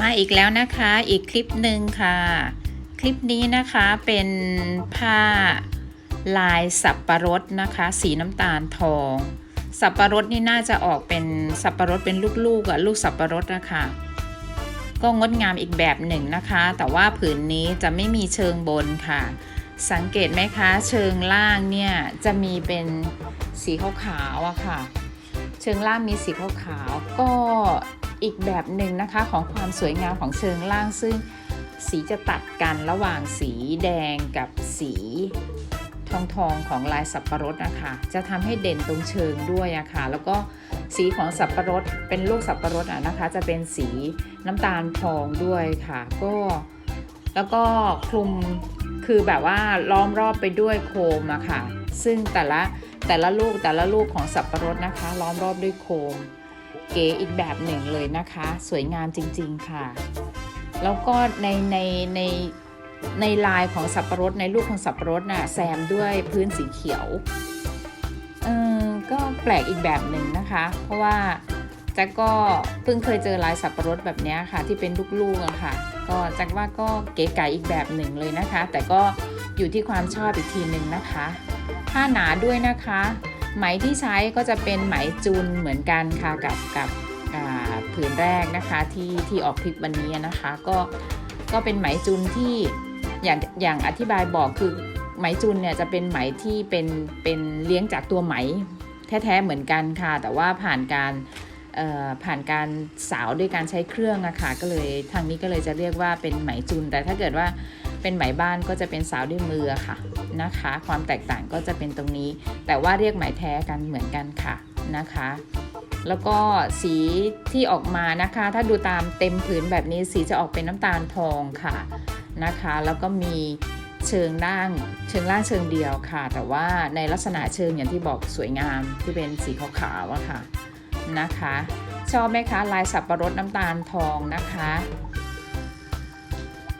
มาอีกแล้วนะคะอีกคลิปหนึ่งค่ะ คลิปนี้นะคะเป็นผ้าลายสับประรดนะคะ สีน้ำตาลทอง สับประรดนี่น่าจะออกเป็นสับประรดเป็นลูกๆอะลูกสับประรดนะคะก็งดงามอีกแบบหนึ่งนะคะ แต่ว่าผืนนี้จะไม่มีเชิงบนค่ะ สังเกตไหมคะเชิงล่างเนี่ยจะมีเป็นสีขาวๆอะค่ะ เชิงล่างมีสีขาวๆก็ อีกแบบหนึ่งนะคะของความสวยงามของเชิงล่างซึ่งสีจะตัดกันระหว่างสีแดงกับสีทองทองของลายสับประรดนะคะ จะทำให้เด่นตรงเชิงด้วยอะค่ะ แล้วก็สีของสับประรดเป็นลูกสับประรดอะนะคะ จะเป็นสีน้ำตาลทองด้วยค่ะ ก็แล้วก็คลุมคือแบบว่าล้อมรอบไปด้วยโคมอะค่ะ ซึ่งแต่ละแต่ละลูกแต่ละลูกของสับประรดนะคะ ล้อมรอบด้วยโคม เก๋อีกแบบหนึ่งเลยนะคะ สวยงามจริงๆค่ะ แล้วก็ในในในในลายของสับประรดในลูกของสับประรดน่ะแซมด้วยพื้นสีเขียวเออก็แปลกอีกแบบหนึ่งนะคะ เพราะว่าแจ็คก็เพิ่งเคยเจอลายสับประรดแบบนี้ค่ะ ที่เป็นลูกๆอะค่ะ ก็แจ็คว่าก็เก๋ไก๋อีกแบบหนึ่งเลยนะคะ แต่ก็อยู่ที่ความชอบอีกทีหนึ่งนะคะ ผ้าหนาด้วยนะคะ ไหมที่ใช้ก็จะเป็นไหมจุนเหมือนกันค่ะกับกับผืนแรกนะคะที่ที่ออกคลิปวันนี้นะคะก็ก็เป็นไหมจุนที่อย่างอย่างอธิบายบอกคือไหมจุนเนี่ยจะเป็นไหมที่เป็นเป็นเลี้ยงจากตัวไหมแท้ๆเหมือนกันค่ะ แต่ว่าผ่านการผ่านการสาวด้วยการใช้เครื่องอะค่ะก็เลยทางนี้ก็เลยจะเรียกว่าเป็นไหมจุนแต่ถ้าเกิดว่า เป็นไหมบ้านก็จะเป็นสาวด้วยมือค่ะนะคะ ความแตกต่างก็จะเป็นตรงนี้ แต่ว่าเรียกไหมแท้กันเหมือนกันค่ะนะคะ แล้วก็สีที่ออกมานะคะ ถ้าดูตามเต็มผืนแบบนี้สีจะออกเป็นน้ำตาลทองค่ะนะคะ แล้วก็มีเชิงล่างเชิงล่างเชิงเดียวค่ะ แต่ว่าในลักษณะเชิงอย่างที่บอกสวยงามที่เป็นสีขาวๆอะค่ะนะคะ ชอบไหมคะลายสับประรดน้ำตาลทองนะคะ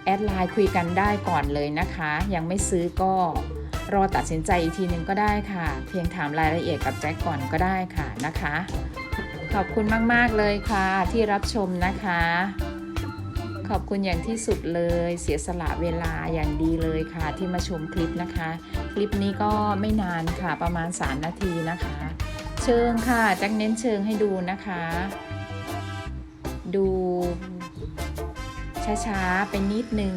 แอดไลน์คุยกันได้ก่อนเลยนะคะ ยังไม่ซื้อก็รอตัดสินใจอีกทีนึงก็ได้ค่ะ เพียงถามรายละเอียดกับแจ็คก่อนก็ได้ค่ะนะคะ ขอบคุณมาก ๆ เลยค่ะที่รับชมนะคะ ขอบคุณอย่างที่สุดเลยเสียสละเวลาอย่างดีเลยค่ะ ที่มาชมคลิปนะคะ คลิปนี้ก็ไม่นานค่ะประมาณ 3 นาทีนะคะ เชิงค่ะแจ็คเน้นเชิงให้ดูนะคะ ดู ช้าๆไปนิดนึง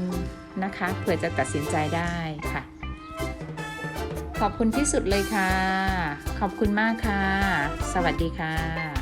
นะคะเผื่อจะตัดสินใจได้ค่ะ ขอบคุณที่สุดเลยค่ะ ขอบคุณมากค่ะ สวัสดีค่ะ